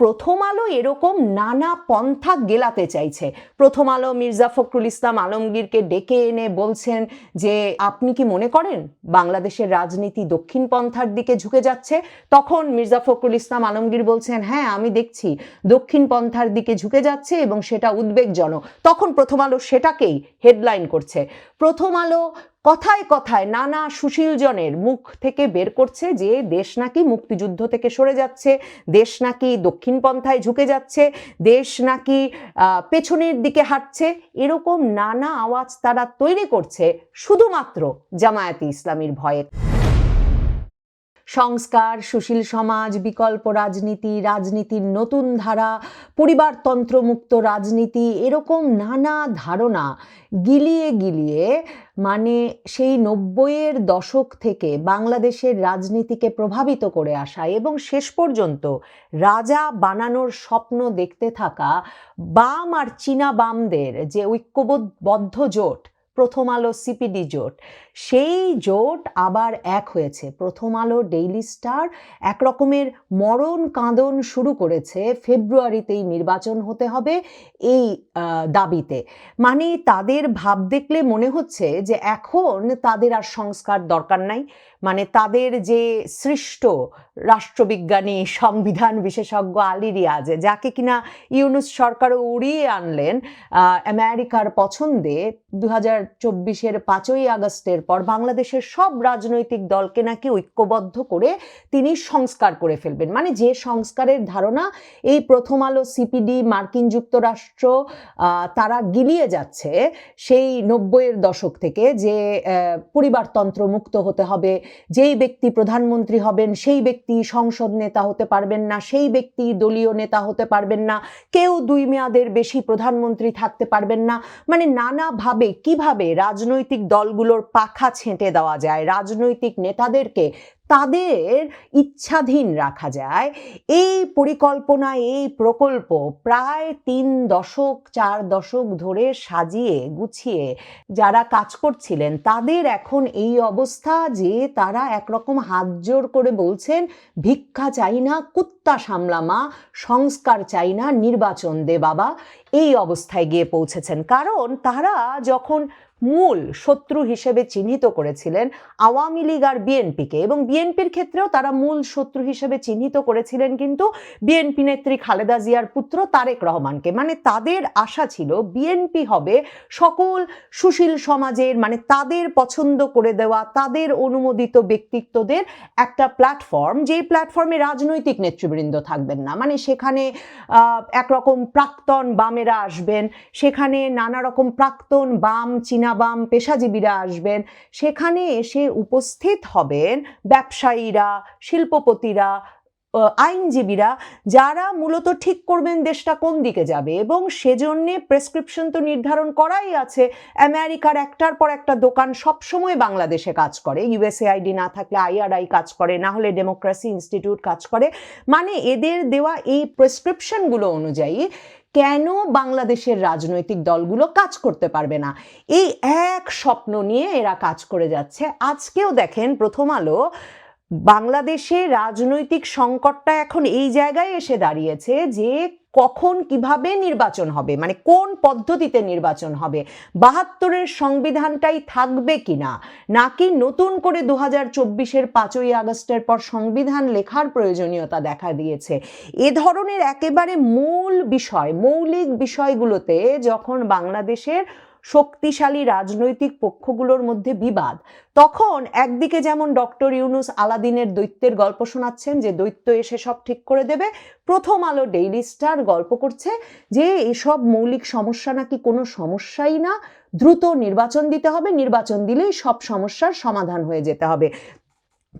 প্রথম আলো এরকম নানা পন্থা গেলাতে চাইছে। প্রথম আলো মির্জা ফখরুল ইসলাম আলমগীরকে ডেকে এনে বলছেন যে, আপনি কি মনে করেন বাংলাদেশের রাজনীতি দক্ষিণ পন্থার দিকে ঝুঁকে যাচ্ছে? তখন মির্জা ফখরুল ইসলাম আলমগীর বলছেন হ্যাঁ আমি দেখছি দক্ষিণ পন্থার দিকে ঝুঁকে যাচ্ছে এবং সেটা উদ্বেগজনক। তখন প্রথম আলো সেটাকেই হেডলাইন করছে। প্রথম আলো কথায় কথায় নানা সুশীলজনের মুখ থেকে বের করছে যে দেশ নাকি মুক্তিযুদ্ধ থেকে সরে যাচ্ছে, দেশ নাকি দক্ষিণ পন্থায় ঝুঁকে যাচ্ছে, দেশ নাকি পেছনের দিকে হাঁটছে। এরকম নানা আওয়াজ তারা তৈরি করছে শুধুমাত্র জামায়াতে ইসলামীর ভয়ে। সংস্কার, সুশীল সমাজ, বিকল্প রাজনীতি, রাজনীতির নতুন ধারা পরিবারতন্ত্র মুক্ত রাজনীতি, এরকম নানা ধারণা গিলিয়ে গিলিয়ে মানে সেই নব্বইয়ের দশক থেকে বাংলাদেশের রাজনীতিকে প্রভাবিত করে আসা এবং শেষ পর্যন্ত রাজা বানানোর স্বপ্ন দেখতে থাকা বাম আর চীনা বামদের যে ঐক্যবদ্ধ জোট, প্রথম আলো সিপিডি জোট সেই জোট আবার এক হয়েছে। প্রথম আলো ডেইলি স্টার এক রকমের মরণ কাঁদন শুরু করেছে। ফেব্রুয়ারিতেই নির্বাচন হতে হবে এই দাবিতে। মানে তাদের ভাব দেখলে মনে হচ্ছে যে এখন তাদের আর সংস্কার দরকার নাই। মানে তাদের যে সৃষ্ট রাষ্ট্রবিজ্ঞানী, সংবিধান বিশেষজ্ঞ আলী রিয়াজ, যাকে কিনা ইউনুস সরকারও উড়িয়ে আনলেন আমেরিকার পছন্দে দু হাজার চব্বিশের পাঁচই আগস্টের পর বাংলাদেশের সব রাজনৈতিক দলকে নাকি ঐক্যবদ্ধ করে তিনি সংস্কার করে ফেলবেন। মানে যে সংস্কারের ধারণা এই প্রথম আলো সিপিডি, মার্কিন যুক্তরাষ্ট্র তারা গিলিয়ে যাচ্ছে সেই নব্বইয়ের দশক থেকে যে পরিবারতন্ত্র মুক্ত হতে হবে, যেই ব্যক্তি প্রধানমন্ত্রী হবেন সেই ব্যক্তি সংসদ নেতা হতে পারবেন না, সেই ব্যক্তি দলীয় নেতা হতে পারবেন না, কেউ দুই মেয়াদের বেশি প্রধানমন্ত্রী থাকতে পারবেন না। মানে নানাভাবে, কীভাবে রাজনৈতিক দলগুলোর পাখা ছেঁটে দেওয়া যায়। রাজনৈতিক নেতাদেরকে তাদের ইচ্ছাধীন রাখা যায়। এই পরিকল্পনা, এই প্রকল্প প্রায় তিন দশক, চার দশক ধরে সাজিয়ে গুছিয়ে যারা কাজ করছিলেন, তাদের এখন এই অবস্থা যে তারা একরকম হাত জোর করে বলছেন, ভিক্ষা চাই না, কুত্তা সামলামা, সংস্কার চাই না, নির্বাচন দে বাবা। এই অবস্থায় গিয়ে পৌঁছেছেন। কারণ তারা যখন মূল শত্রু হিসেবে চিহ্নিত করেছিলেন আওয়ামী লীগ আর বিএনপিকে। এবং বিএনপির ক্ষেত্রেও তারা মূল শত্রু হিসেবে চিহ্নিত করেছিলেন কিন্তু বিএনপি নেত্রী খালেদা জিয়ার পুত্র তারেক রহমানকে। মানে তাদের আশা ছিল বিএনপি হবে সকল সুশীল সমাজের মানে তাদের পছন্দ করে দেওয়া, তাদের অনুমোদিত ব্যক্তিত্বদের একটা প্ল্যাটফর্ম যে প্ল্যাটফর্মে রাজনৈতিক নেতৃবৃন্দ থাকবেন না। মানে সেখানে একরকম প্রাক্তন বামেরা আসবেন, সেখানে নানা রকম প্রাক্তন বাম, চীনা বাম পেশাজীবীরা আসবেন। সেখানে এসে উপস্থিত হবেন ব্যবসায়ীরা, শিল্পপতিরা আইনজীবীরা, যারা মূলত ঠিক করবেন দেশটা কোন দিকে যাবে এবং সেজন্যে প্রেসক্রিপশন তো নির্ধারণ করাই আছে। আমেরিকার একটার পর একটা দোকান সবসময় বাংলাদেশে কাজ করে। ইউএসএ ইউএসএআইডি না থাকলে আইআরআই কাজ করে, না হলে ডেমোক্রেসি ইনস্টিটিউট কাজ করে। মানে এদের দেওয়া এই প্রেসক্রিপশনগুলো অনুযায়ী কেন বাংলাদেশের রাজনৈতিক দলগুলো কাজ করতে পারবে না? এই এক স্বপ্ন নিয়ে এরা কাজ করে যাচ্ছে। আজকেও দেখেন প্রথম আলো, বাংলাদেশে রাজনৈতিক সংকটটা এখন এই জায়গায় এসে দাঁড়িয়েছে যে কখন কীভাবে নির্বাচন হবে? মানে কোন পদ্ধতিতে নির্বাচন হবে? বাহাত্তরের সংবিধানটাই থাকবে কিনা? নাকি নতুন করে দু হাজার চব্বিশের পাঁচই আগস্টের পর সংবিধান লেখার প্রয়োজনীয়তা দেখা দিয়েছে? এ ধরনের একেবারে মূল বিষয়, মৌলিক বিষয়গুলোতে যখন বাংলাদেশের শক্তিশালী রাজনৈতিক পক্ষগুলোর মধ্যে বিবাদ। তখন একদিকে যেমন ডক্টর ইউনুস আলাদিনের দৈত্যের গল্প শোনাচ্ছেন যে দৈত্য এসে সব ঠিক করে দেবে, প্রথম আলো ডেইলি স্টার গল্প করছে যে এসব মৌলিক সমস্যা নাকি কোনো সমস্যাই না, দ্রুত নির্বাচন দিতে হবে, নির্বাচন দিলেই সব সমস্যার সমাধান হয়ে যেতে হবে।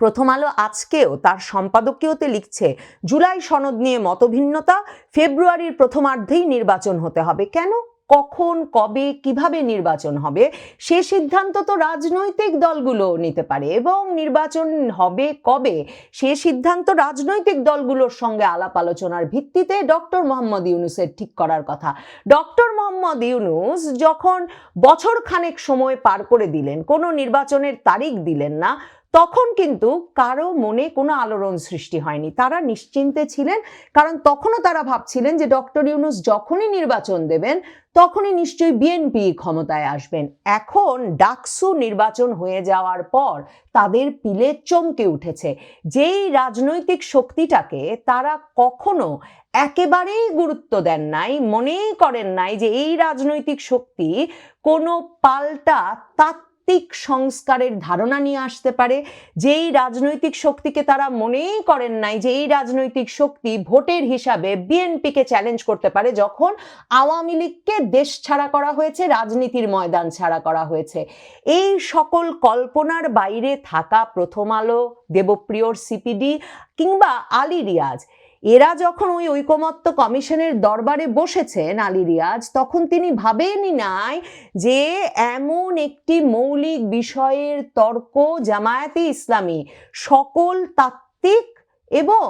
প্রথম আলো আজকেও তার সম্পাদকীয়তে লিখছে, জুলাই সনদ নিয়ে মতভিন্নতা, ফেব্রুয়ারির প্রথমার্ধেই নির্বাচন হতে হবে। কেন? কখন, কবে, কীভাবে নির্বাচন হবে, সে সিদ্ধান্ত তো রাজনৈতিক দলগুলো নিতে পারে এবং নির্বাচন হবে কবে, সে সিদ্ধান্ত রাজনৈতিক দলগুলোর সঙ্গে আলাপ আলোচনার ভিত্তিতে ডক্টর মোহাম্মদ ইউনুসের ঠিক করার কথা। ডক্টর মোহাম্মদ ইউনুস যখন বছর খানেক সময় পার করে দিলেন, কোনো নির্বাচনের তারিখ দিলেন না, তখন কিন্তু কারও মনে কোনো আলোড়ন সৃষ্টি হয়নি। তারা নিশ্চিন্তে ছিলেন, কারণ তখনও তারা ভাবছিলেন যে ডক্টর ইউনুস যখনই নির্বাচন দেবেন তখনই নিশ্চয়ই বিএনপি ক্ষমতায় আসবেন। এখন ডাকসু নির্বাচন হয়ে যাওয়ার পর তাদের পিলে চমকে উঠেছে। যেই রাজনৈতিক শক্তিটাকে তারা কখনো একেবারেই গুরুত্ব দেন নাই, মনেই করেন নাই যে এই রাজনৈতিক শক্তি কোনো পাল্টা তাত্ত্বিক সংস্কারের ধারণা নিয়ে আসতে পারে, যেই রাজনৈতিক শক্তিকে তারা মনেই করেন নাই যে এই রাজনৈতিক শক্তি ভোটের হিসাবে বিএনপিকে চ্যালেঞ্জ করতে পারে, যখন আওয়ামী লীগকে দেশ ছাড়া করা হয়েছে, রাজনীতির ময়দান ছাড়া করা হয়েছে। এই সকল কল্পনার বাইরে থাকা প্রথম আলো, দেবপ্রিয়র সিপিডি কিংবা আলী রিয়াজ এরা যখন ওই ঐকমত্য কমিশনের দরবারে বসেছেন আলী রিয়াজ, তখন তিনি ভাবেনি নাই যে এমন একটি মৌলিক বিষয়ের তর্ক জামায়াতে ইসলামী সকল তাত্ত্বিক এবং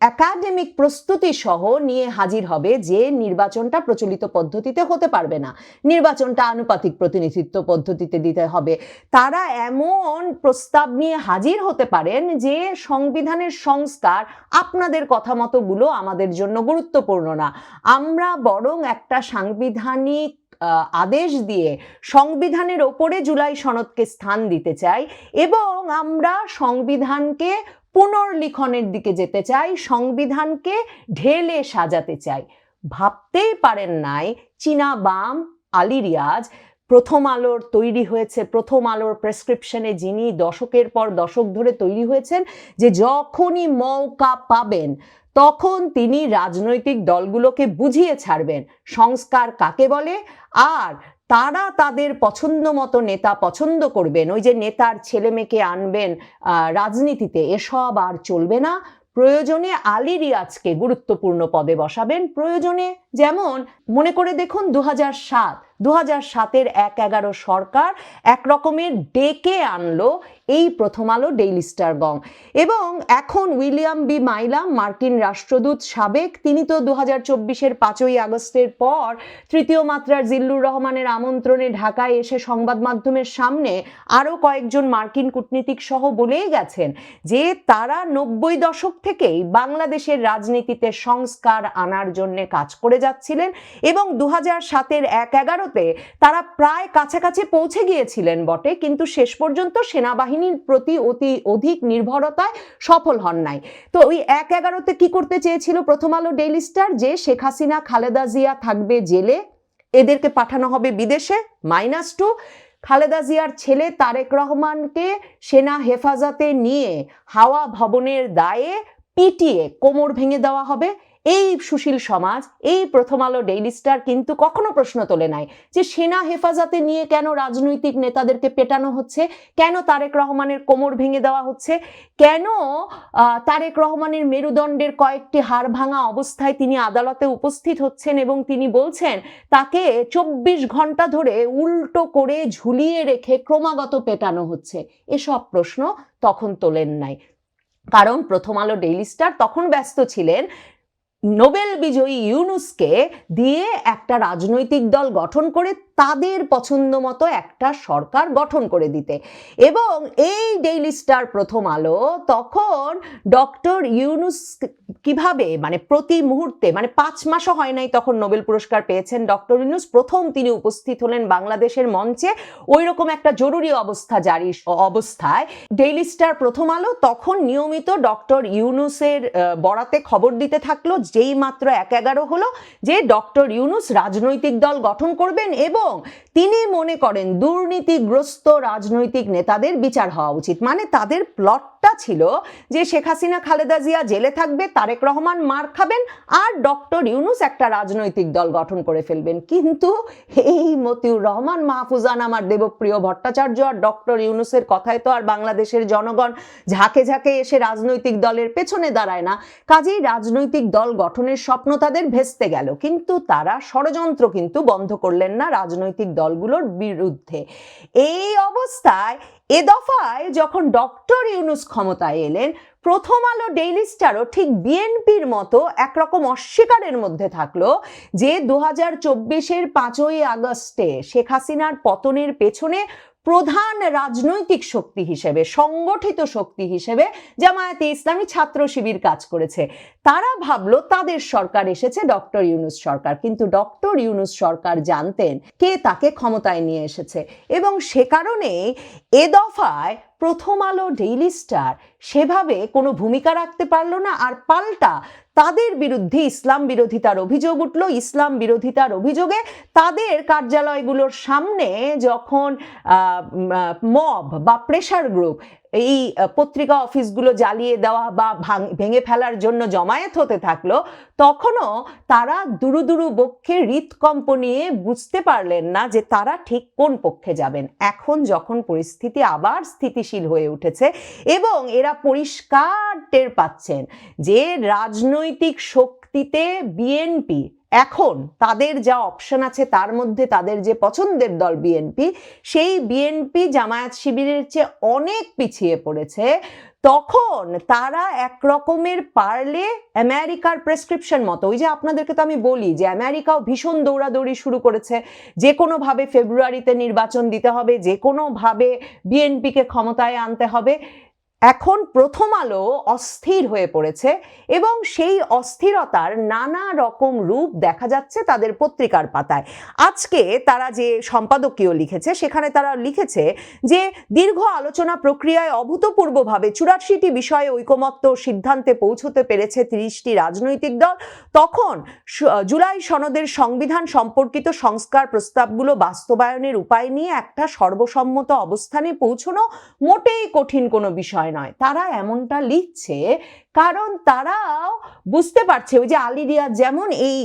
একাডেমিক প্রস্তুতি সহ নিয়ে হাজির হবে যে নির্বাচনটা প্রচলিত পদ্ধতিতে হতে পারবে না। নির্বাচনটা আনুপাতিক প্রতিনিধিত্ব পদ্ধতিতে দিতে হবে। তারা এমন প্রস্তাব নিয়ে হাজির হতে পারেন যে সংবিধানের সংস্কার আপনাদের কথা মতোগুলো আমাদের জন্য গুরুত্বপূর্ণ না। আমরা বরং একটা সাংবিধানিক আদেশ দিয়ে সংবিধানের ওপরে জুলাই সনদকে স্থান দিতে চাই এবং আমরা সংবিধানকে পুনর্লিখনের দিকে যেতে চাই, সংবিধানকে ঢেলে সাজাতে চাই। ভাবতেই পারেন নাই, চীনা বাম আলী রিয়াজ, প্রথম আলোর তৈরি হয়েছে, প্রথম আলোর প্রেসক্রিপশনে যিনি দশকের পর দশক ধরে তৈরি হয়েছেন, যে যখনই মৌকা পাবেন, তখন তিনি রাজনৈতিক দলগুলোকে বুঝিয়ে ছাড়বেন। সংস্কার কাকে বলে? আর তারা তাদের পছন্দ মতো নেতা পছন্দ করবেন। ওই যে নেতার ছেলে মেয়েকে আনবেন রাজনীতিতে এসব আর চলবে না। প্রয়োজনে আলী রিয়াজকে গুরুত্বপূর্ণ পদে বসাবেন। প্রয়োজনে যেমন, মনে করে দেখুন দু সাত দু হাজার সাতের এক এগারো সরকার এক রকমের ডেকে আনলো এই প্রথম আলো ডেইলি স্টার গং। এবং এখন উইলিয়াম বি মাইলাম মার্কিন রাষ্ট্রদূত সাবেক, তিনি তো দু হাজার চব্বিশের পাঁচই আগস্টের পর তৃতীয় মাত্রার জিল্লুর রহমানের আমন্ত্রণে ঢাকায় এসে সংবাদ মাধ্যমের সামনে আরও কয়েকজন মার্কিন কূটনীতিক সহ বলেই গেছেন যে তারা নব্বই দশক থেকেই বাংলাদেশের রাজনীতিতে সংস্কার আনার জন্য কাজ করে যাচ্ছিলেন এবং দু হাজার সাতের এক এগারো এগারোতে তারা প্রায় কাছাকাছি পৌঁছে গিয়েছিলেন বটে, কিন্তু শেষ পর্যন্ত সেনাবাহিনীর প্রতি অতি অধিক নির্ভরতায় সফল হন নাই। তো ওই এক এগারোতে কি করতে চেয়েছিল প্রথম আলো ডেইলি স্টার? যে শেখ হাসিনা, খালেদা জিয়া থাকবে জেলে, এদেরকে পাঠানো হবে বিদেশে, মাইনাস টু। খালেদা জিয়ার ছেলে তারেক রহমানকে সেনা হেফাজতে নিয়ে হাওয়া ভবনের দায়ে পিটিয়ে কোমর ভেঙে দেওয়া হবে। এই সুশীল সমাজ, এই প্রথম আলো ডেইলি স্টার কিন্তু কখনো প্রশ্ন তোলে নাই যে সেনা হেফাজতে নিয়ে কেন রাজনৈতিক নেতাদেরকে পেটানো হচ্ছে? কেন তারেক রহমানের কোমর ভেঙে দেওয়া হচ্ছে? কেন তারেক রহমানের মেরুদণ্ডের কয়েকটি হাড় ভাঙা অবস্থায় তিনি আদালতে উপস্থিত হচ্ছেন এবং তিনি বলছেন, তাকে চব্বিশ ঘণ্টা ধরে উল্টো করে ঝুলিয়ে রেখে ক্রমাগত পেটানো হচ্ছে। এসব প্রশ্ন তখন তোলেন নাই। কারণ প্রথম আলো ডেইলি স্টার তখন ব্যস্ত ছিলেন নোবেল বিজয়ী ইউনুসকে দিয়ে একটা রাজনৈতিক দল গঠন করে তাদের পছন্দ মতো একটা সরকার গঠন করে দিতে। এবং এই ডেইলি স্টার প্রথম আলো তখন ডক্টর ইউনুস কীভাবে মানে প্রতি মুহূর্তে মানে পাঁচ মাসও হয় নাই তখন নোবেল পুরস্কার পেয়েছেন ডক্টর ইউনুস, প্রথম তিনি উপস্থিত হলেন বাংলাদেশের মঞ্চে। ওই রকম একটা জরুরি অবস্থা জারি, অবস্থায়। ডেইলি স্টার প্রথম আলো তখন নিয়মিত ডক্টর ইউনুসের বরাতে খবর দিতে থাকল যেই মাত্র এক এগারো হলো যে ডক্টর ইউনুস রাজনৈতিক দল গঠন করবেন এবং তিনি মনে করেন দুর্নীতিগ্রস্ত রাজনৈতিক নেতাদের বিচার হওয়া উচিত। মানে তাদের প্লটটা ছিল যে শেখ হাসিনা খালেদা জিয়া জেলে থাকবে, তারেক রহমান মার খাবেন আর ডক্টর ইউনুস একটা রাজনৈতিক দল গঠন করে ফেলবেন। কিন্তু এই মতিউর রহমান, মাহফুজান আমার দেবপ্রিয় ভট্টাচার্য আর ডক্টর ইউনুসের কথায় তো আর বাংলাদেশের জনগণ ঝাঁকে ঝাঁকে এসে রাজনৈতিক দলের পেছনে দাঁড়ায় না। কাজেই রাজনৈতিক দল গঠনের স্বপ্ন তাদের ভেস্তে গেল। কিন্তু তারা ষড়যন্ত্র কিন্তু বন্ধ করলেন না রাজনৈতিক দলগুলোর বিরুদ্ধে। এই অবস্থায় এ দফায় যখন ডক্টর ইউনুস ক্ষমতায় এলেন, প্রথম আলো ডেইলি স্টারও ঠিক বিএনপির মতো একরকম অস্বীকারের মধ্যে থাকল যে দু হাজার চব্বিশের পাঁচই আগস্টে শেখ হাসিনার পতনের পেছনে প্রধান রাজনৈতিক শক্তি হিসেবে, সংগঠিত শক্তি হিসেবে জামায়াতে ইসলামী ছাত্র শিবির কাজ করেছে। তারা ভাবলো তাদের সরকার এসেছে ডক্টর ইউনুস সরকার। কিন্তু ডক্টর ইউনুস সরকার জানতেন কে তাকে ক্ষমতায় নিয়ে এসেছে। এবং সে কারণে এ দফায় প্রথম আলো ডেইলি স্টার সেভাবে কোনো ভূমিকা রাখতে পারল না আর পাল্টা তাদের বিরুদ্ধে ইসলাম বিরোধিতার অভিযোগ উঠল। ইসলাম বিরোধিতার অভিযোগে তাদের কার্যালয়গুলোর সামনে যখন মব বা প্রেশার গ্রুপ এই পত্রিকা অফিসগুলো জ্বালিয়ে দেওয়া বা ভেঙে ফেলার জন্য জমায়েত হতে থাকল, তখনও তারা দুরু দুরু বক্ষে হৃৎকম্প নিয়ে বুঝতে পারলেন না যে তারা ঠিক কোন পক্ষে যাবেন। এখন যখন পরিস্থিতি আবার স্থিতিশীল হয়ে উঠেছে এবং এরা পরিষ্কার টের পাচ্ছেন যে রাজনৈতিক শক্তিতে বিএনপি এখন তাদের যা অপশন আছে তার মধ্যে তাদের যে পছন্দের দল বিএনপি সেই বিএনপি জামায়াত শিবিরের চেয়ে অনেক পিছিয়ে পড়েছে। তখন তারা এক রকমের পারলে আমেরিকার প্রেসক্রিপশন মতো, ওই যে আপনাদেরকে তো আমি বলি যে আমেরিকাও ভীষণ দৌড়াদৌড়ি শুরু করেছে। যে কোনোভাবে ফেব্রুয়ারিতে নির্বাচন দিতে হবে, যে কোনোভাবে বিএনপিকে ক্ষমতায় আনতে হবে। এখন প্রথম আলো অস্থির হয়ে পড়েছে এবং সেই অস্থিরতার নানা রকম রূপ দেখা যাচ্ছে তাদের পত্রিকার পাতায়। আজকে তারা যে সম্পাদকীয় লিখেছে, সেখানে তারা লিখেছে যে, দীর্ঘ আলোচনা প্রক্রিয়ায় অভূতপূর্বভাবে চুরাশিটি বিষয়ে ঐকমত্য সিদ্ধান্তে পৌঁছতে পেরেছে তিরিশটি রাজনৈতিক দল। তখন জুলাই সনদের সংবিধান সম্পর্কিত সংস্কার প্রস্তাবগুলো বাস্তবায়নের উপায় নিয়ে একটা সর্বসম্মত অবস্থানে পৌঁছনো মোটেই কঠিন কোনো বিষয় নয় তারা এমনটা লিখছে কারণ তারাও বুঝতে পারছে ওই যে আলিরিয়া যেমন এই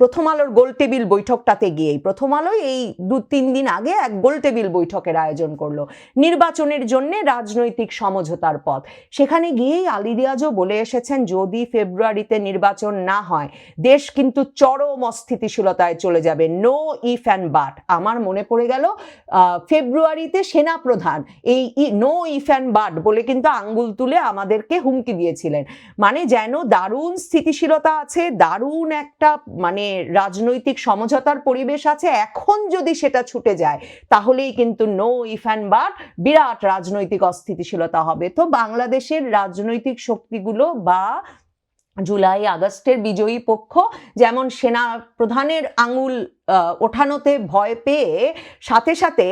প্রথম আলোর গোল টেবিল বৈঠকটাতে গিয়েই, প্রথম আলোই এই দু তিন দিন আগে এক গোল টেবিল বৈঠকের আয়োজন করল। নির্বাচনের জন্য রাজনৈতিক সমঝোতার পথ। সেখানে গিয়েই আলী রিয়াজও বলে এসেছেন, যদি ফেব্রুয়ারিতে নির্বাচন না হয়, দেশ কিন্তু চরম অস্থিতিশীলতায় চলে যাবে। নো ইফ অ্যান্ড বাট আমার মনে পড়ে গেল ফেব্রুয়ারিতে সেনা প্রধান এই নো ইফ অ্যান্ড বাট বলে কিন্তু আঙ্গুল তুলে আমাদেরকে হুমকি দিয়েছিলেন। মানে যেন দারুণ স্থিতিশীলতা আছে, দারুণ একটা মানে রাজনৈতিক সমঝোতার পরিবেশ আছে, এখন যদি সেটা ছুটে যায়, তাহলেই কিন্তু নো ইফ অ্যান্ড বাট বিরাট রাজনৈতিক অস্থিতিশীলতা হবে। তো বাংলাদেশের রাজনৈতিক শক্তিগুলো বা জুলাই আগস্টের বিজয়ী পক্ষ যেমন সেনা প্রধানের আঙুল ওঠানোতে ভয় পেয়ে সাথে সাথে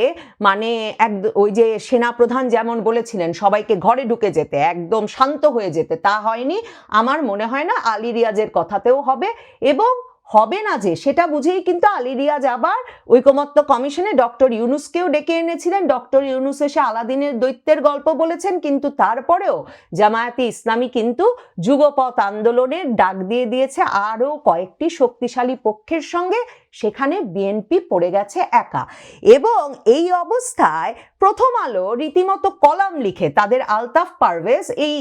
মানে এক, ওই যে সেনা প্রধান যেমন বলেছিলেন, সবাইকে ঘরে ঢুকে যেতে, একদম শান্ত হয়ে যেতে, তা হয়নি। আমার মনে হয় না আলী রিয়াজের কথাতেও হবে এবং হবে না যে, সেটা বুঝেই কিন্তু আলিরিয়া যাবার ঐকমত্য কমিশনে ডক্টর ইউনুসকেও ডেকে এনেছিলেন। ডক্টর ইউনুস এসে আলাদিনের দৈত্যের গল্প বলেছেন, কিন্তু তারপরেও জামায়াতি ইসলামী কিন্তু যুগপথ আন্দোলনের ডাক দিয়ে দিয়েছে। আরও কয়েকটি শক্তিশালী পক্ষের সঙ্গে সেখানে বিএনপি পড়ে গেছে একা। এবং এই অবস্থায় প্রথম আলো রীতিমতো কলাম লিখে তাদের আলতাফ পারভেজ এই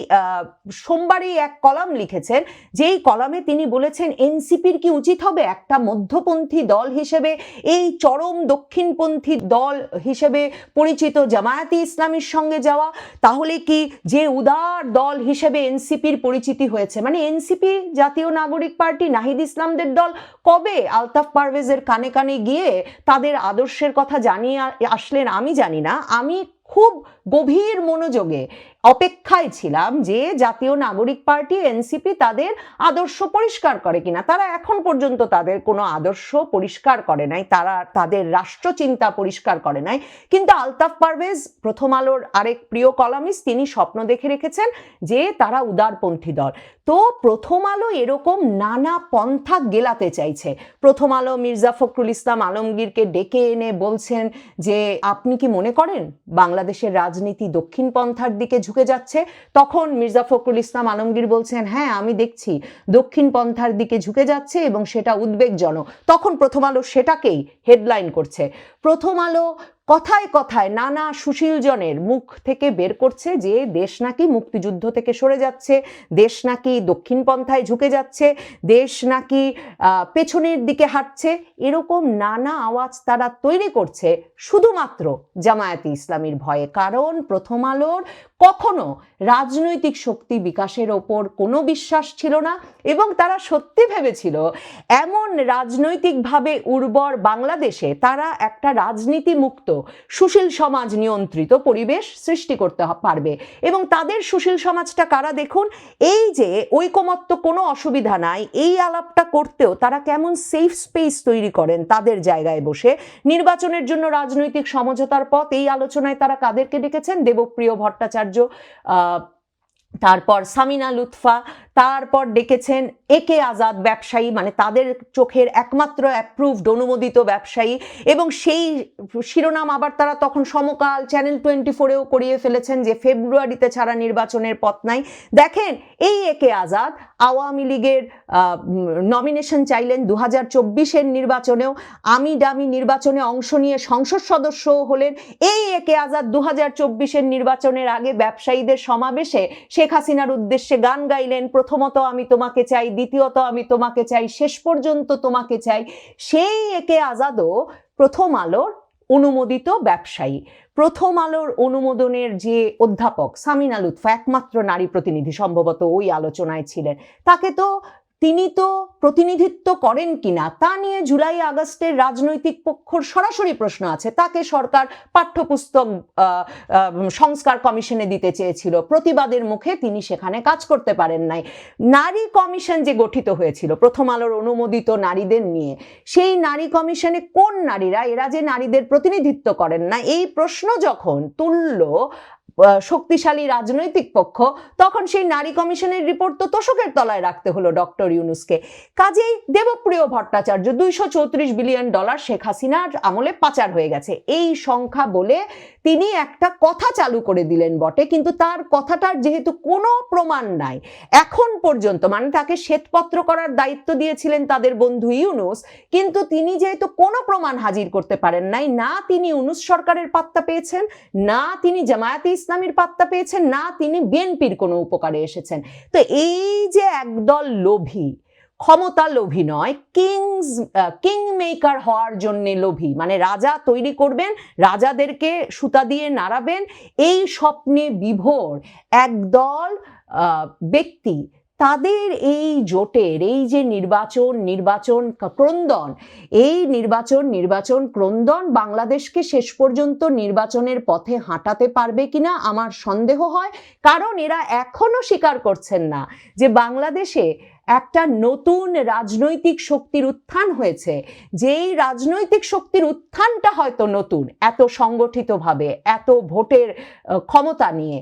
সোমবারই এক কলাম লিখেছেন, যেই কলামে তিনি বলেছেন এনসিপির কি উচিত হবে? একটা মধ্যপন্থী দল হিসেবে, এই চরম দক্ষিণপন্থী দল হিসেবে পরিচিত জামায়াতি ইসলামীর সঙ্গে যাওয়া, তাহলে কি যে উদার দল হিসেবে এনসিপির পরিচিতি হয়েছে? মানে এনসিপি জাতীয় নাগরিক পার্টি, নাহিদ ইসলামদের দল, কবে আলতাফ পারভেজ কলেজের কানে কানে গিয়ে তাদের আদর্শের কথা জানিয়ে আসলেন, আমি জানি না, আমি খুব গভীর মনোযোগে অপেক্ষায় ছিলাম যে জাতীয় নাগরিক পার্টি, এনসিপি তাদের আদর্শ পরিষ্কার করে কিনা। তারা এখন পর্যন্ত তাদের কোনো আদর্শ পরিষ্কার করে নাই, তারা তাদের রাষ্ট্রচিন্তা পরিষ্কার করে নাই। কিন্তু আলতাফ পারভেজ, প্রথম আলোর আরেক প্রিয় কলামিস্ট, তিনি স্বপ্ন দেখে রেখেছেন যে তারা উদারপন্থী দল। তো প্রথম আলো এরকম নানা পন্থা গেলাতে চাইছে। প্রথম আলো মির্জা ফখরুল ইসলাম আলমগীরকে ডেকে এনে বলছেন যে, আপনি কি মনে করেন বাংলাদেশের রাজনীতি দক্ষিণ পন্থার দিকে যাচ্ছে। তখন মির্জা ফখরুল ইসলাম আলমগীর বলছেন হ্যাঁ আমি দেখছি, দক্ষিণ পন্থার দিকে ঝুঁকে যাচ্ছে এবং সেটা উদ্বেগজনক। তখন প্রথম আলো সেটাকেই হেডলাইন করছে। প্রথম আলো কথায় কথায় নানা সুশীলজনের মুখ থেকে বের করছে যে দেশ নাকি মুক্তিযুদ্ধ থেকে সরে যাচ্ছে, দেশ নাকি দক্ষিণ পন্থায় ঝুঁকে যাচ্ছে, দেশ নাকি পেছনের দিকে হাঁটছে। এরকম নানা আওয়াজ তারা তৈরি করছে শুধুমাত্র জামায়াতি ইসলামীর ভয়ে। কারণ প্রথম আলোর কখনো রাজনৈতিক শক্তি বিকাশের ওপর কোনো বিশ্বাস ছিল না এবং তারা সত্যি ভেবেছিল, এমন রাজনৈতিকভাবে উর্বর বাংলাদেশে তারা একটা রাজনীতি মুক্ত সুশীল সমাজ নিয়ন্ত্রিত পরিবেশ সৃষ্টি করতে পারবে। এবং তাদের সুশীল সমাজটা কারা দেখুন? এই যে ঐকমত্য কোনো অসুবিধা নাই, এই আলাপটা করতেও তারা কেমন সেফ স্পেস তৈরি করেন তাদের জায়গায় বসে। নির্বাচনের জন্য রাজনৈতিক সমঝোতার পথ, এই আলোচনায় তারা কাদেরকে ডেকেছেন? দেবপ্রিয় ভট্টাচার্য তারপর সামিনা লুৎফা তারপর ডেকেছেন একে আজাদ ব্যবসায়ী মানে তাদের চোখের একমাত্র অ্যাপ্রুভড অনুমোদিত ব্যবসায়ী এবং সেই শিরোনাম আবার তারা তখন সমকাল চ্যানেল টোয়েন্টি ফোরেও করিয়ে ফেলেছেন যে ফেব্রুয়ারিতে ছাড়া নির্বাচনের পথ নাই। দেখেন, এই একে আজাদ আওয়ামী লীগের নমিনেশন চাইলেন দু হাজার চব্বিশের নির্বাচনেও আমি ডামি নির্বাচনে অংশ নিয়ে সংসদ সদস্য হলেন। এই একে আজাদ দু হাজার চব্বিশের নির্বাচনের আগে ব্যবসায়ীদের সমাবেশে শেখ হাসিনার উদ্দেশ্যে গান গাইলেন। প্রথমত আমি তোমাকে চাই, দ্বিতীয়ত আমি তোমাকে চাই, শেষ পর্যন্ত তোমাকে চাই, সেই একে আজাদও প্রথম আলোর অনুমোদিত ব্যবসায়ী। প্রথম আলোর অনুমোদনের যে অধ্যাপক সামিনা লুৎফা একমাত্র নারী প্রতিনিধি সম্ভবত ওই আলোচনায় ছিলেন। তাকে তো তিনি তো প্রতিনিধিত্ব করেন কিনা, তা নিয়ে জুলাই আগস্টের রাজনৈতিক পক্ষর সরাসরি প্রশ্ন আছে। তাকে সরকার পাঠ্যপুস্তক সংস্কার কমিশনে দিতে চেয়েছিল। প্রতিবাদের মুখে তিনি সেখানে কাজ করতে পারেন নাই। নারী কমিশন যে গঠিত হয়েছিল, প্রথম আলোর অনুমোদিত নারীদের নিয়ে, সেই নারী কমিশনে কোন নারীরা, এরা যে নারীদের প্রতিনিধিত্ব করেন না, এই প্রশ্ন যখন তুলল শক্তিশালী রাজনৈতিক পক্ষ, তখন সেই নারী কমিশনের রিপোর্ট তো তোষকের তলায় রাখতে হলো ডক্টর ইউনুসকে। কাজেই দেবপ্রিয় ভট্টাচার্য দুইশো চৌত্রিশ বিলিয়ন ডলার শেখ হাসিনার আমলে পাচার হয়ে গেছে। এই সংখ্যা বলে তিনি একটা কথা চালু করে দিলেন বটে, কিন্তু তার কথাটার যেহেতু কোনো প্রমাণ নাই, এখন পর্যন্ত মানে তাকে শ্বেতপত্র করার দায়িত্ব দিয়েছিলেন তাদের বন্ধু ইউনুস, কিন্তু তিনি যেহেতু কোনো প্রমাণ হাজির করতে পারেন নাই, না তিনি ইউনুস সরকারের পাত্তা পেয়েছেন, না তিনি জামায়াতে ইসলামীর পাত্তা পেয়েছেন, না তিনি বিএনপির কোনো উপকারে এসেছেন। তো এই যে একদল লোভী, ক্ষমতা লোভী নয়, কিংস কিং মেকার হওয়ার জন্যে লোভী মানে রাজা তৈরি করবেন, রাজাদেরকে সুতা দিয়ে নাড়াবেন, এই স্বপ্নে বিভোর একদল ব্যক্তি তাদের এই জোটের, এই যে নির্বাচন নির্বাচন ক্রন্দন, এই নির্বাচন নির্বাচন ক্রন্দন বাংলাদেশকে শেষ পর্যন্ত নির্বাচনের পথে হাঁটাতে পারবে কিনা আমার সন্দেহ হয়। কারণ এরা এখনও স্বীকার করছেন না যে বাংলাদেশে একটা নতুন রাজনৈতিক শক্তির উত্থান হয়েছে। যেই রাজনৈতিক শক্তির উত্থানটা হয়তো নতুন, এত সংগঠিতভাবে, এত ভোটের ক্ষমতা নিয়ে।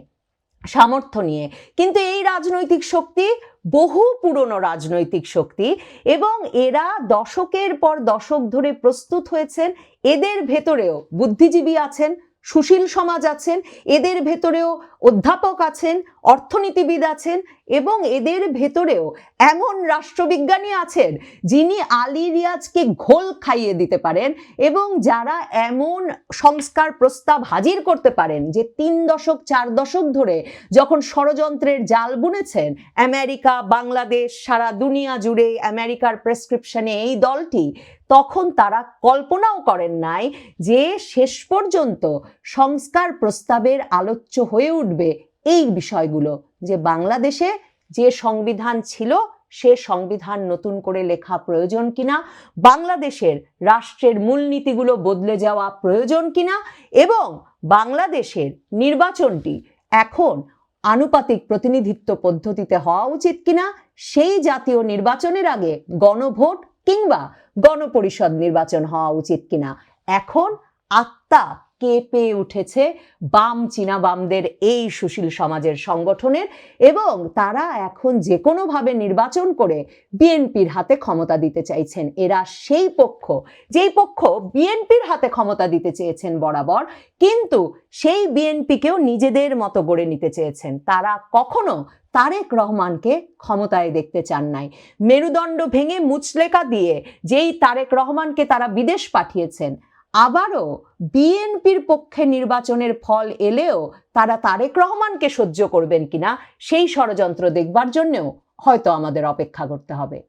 সামর্থ্য নিয়ে। কিন্তু এই রাজনৈতিক শক্তি, বহু পুরনো রাজনৈতিক শক্তি এবং এরা দশকের পর দশক ধরে প্রস্তুত হয়েছেন, এদের ভেতরেও বুদ্ধিজীবী আছেন সুশীল সমাজ আছেন, এদের ভেতরেও অধ্যাপক আছেন, অর্থনীতিবিদ আছেন এবং এদের ভেতরেও এমন রাষ্ট্রবিজ্ঞানী আছেন যিনি আলী রিয়াজকে ঘোল খাইয়ে দিতে পারেন এবং যারা এমন সংস্কার প্রস্তাব হাজির করতে পারেন যে তিন দশক, চার দশক ধরে যখন ষড়যন্ত্রের জাল বুনেছেন, আমেরিকা, বাংলাদেশ, সারা দুনিয়া জুড়ে আমেরিকার প্রেসক্রিপশনে এই দলটি তখন তারা কল্পনাও করেন নাই যে শেষ পর্যন্ত সংস্কার প্রস্তাবের আলোচ্য হয়ে উঠবে এই বিষয়গুলো, যে বাংলাদেশে যে সংবিধান ছিল সে সংবিধান নতুন করে লেখা প্রয়োজন কিনা, বাংলাদেশের রাষ্ট্রের মূলনীতিগুলো বদলে যাওয়া প্রয়োজন কিনা, এবং বাংলাদেশের নির্বাচনটি এখন আনুপাতিক প্রতিনিধিত্ব পদ্ধতিতে হওয়া উচিত কিনা, সেই জাতীয় নির্বাচনের আগে গণভোট কিংবা গণপরিষদ নির্বাচন হওয়া উচিত কিনা। এখন আত্মা কেঁপে উঠেছে বাম চীনা বামদের এই সুশীল সমাজের সংগঠনের এবং তারা এখন যে কোনোভাবে নির্বাচন করে বিএনপির হাতে ক্ষমতা দিতে চাইছেন। এরা সেই পক্ষ, যেই পক্ষ বিএনপির হাতে ক্ষমতা দিতে চেয়েছেন বরাবর, কিন্তু সেই বিএনপিকেও নিজেদের মতো গড়ে নিতে চেয়েছেন। তারা কখনো তারেক রহমানকে ক্ষমতায় দেখতে চান নাই। মেরুদণ্ড ভেঙে মুচলেকা দিয়ে যেই তারেক রহমানকে তারা বিদেশ পাঠিয়েছেন, আবারও বিএনপির পক্ষে নির্বাচনের ফল এলেও তারা তারেক রহমানকে সহ্য করবেন কিনা, সেই ষড়যন্ত্র দেখবার জন্যেও হয়তো আমাদের অপেক্ষা করতে হবে।